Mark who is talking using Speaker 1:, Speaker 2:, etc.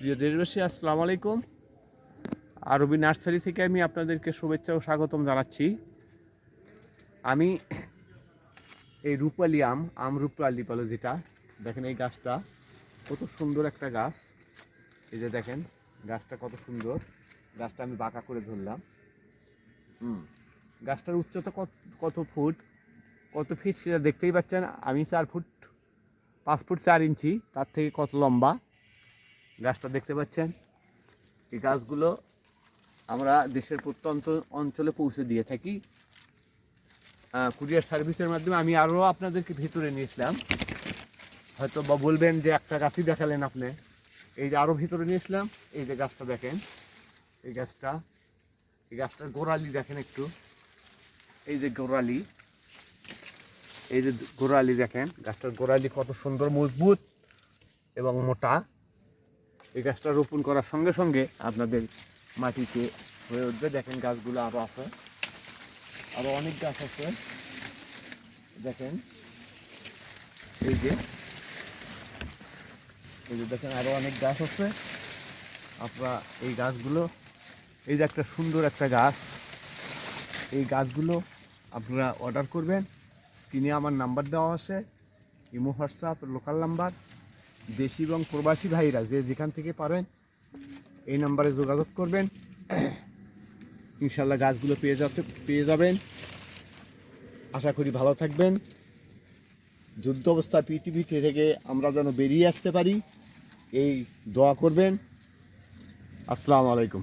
Speaker 1: প্রিয় দেশবাসী, আসসালামু আলাইকুম। আরবি নার্সারি থেকে আমি আপনাদেরকে শুভেচ্ছা ও স্বাগতম জানাচ্ছি। আমি এই রূপালি আম আম রূপালি বলে যেটা, দেখেন এই গাছটা, কত সুন্দর একটা গাছ। এই যে দেখেন, গাছটা কত সুন্দর। গাছটা আমি বাঁকা করে ধরলাম। হুম, গাছটার উচ্চতা কত কত ফুট, কত ফিট সেটা দেখতেই পাচ্ছেন। আমি চার ফুট, পাঁচ ফুট চার ইঞ্চি, তার থেকে কত লম্বা। গাছটা দেখতে পাচ্ছেন? এই গাছগুলো আমরা দেশের প্রত্যন্ত অঞ্চলে পৌঁছে দিয়ে থাকি। কুরিয়ার সার্ভিসের মাধ্যমে আমি আরও আপনাদেরকে ভিতরে নিয়েছিলাম হয়তো বা বলবেন যে একটা গাছই দেখালেন আপনি। এই যে আরও ভিতরে নিয়েছিলাম এই যে গাছটা দেখেন। এই গাছটা, এই গাছটার গোড়ালি দেখেন একটু। এই যে গোড়ালি, এই যে গোড়ালি দেখেন। গাছটার গোড়ালি কত সুন্দর, মজবুত এবং মোটা। এই গাছটা রোপণ করার সঙ্গে সঙ্গে আপনাদের মাটিতে হয়ে উঠবে। দেখেন গাছগুলো আরও আছে। আরও অনেক গাছ আছে। দেখেন, এই যে এই যে দেখেন আরও অনেক গাছ আছে। আপনারা এই গাছগুলো, এই যে একটা সুন্দর একটা গাছ। এই গাছগুলো আপনারা অর্ডার করবেন। স্ক্রিনে আমার নাম্বার দেওয়া আছে, ইমো, হোয়াটসঅ্যাপ, লোকাল নাম্বার। দেশি এবং প্রবাসী ভাইরা যে যেখান থেকে পারেন, এই নাম্বারে যোগাযোগ করবেন। ইনশাল্লাহ গাছগুলো পেয়ে যাতে পেয়ে যাবেন। আশা করি ভালো থাকবেন। যুদ্ধ অবস্থা পৃথিবী থেকে আমরা যেন বেরিয়ে আসতে পারি, এই দোয়া করবেন। আসসালামু আলাইকুম।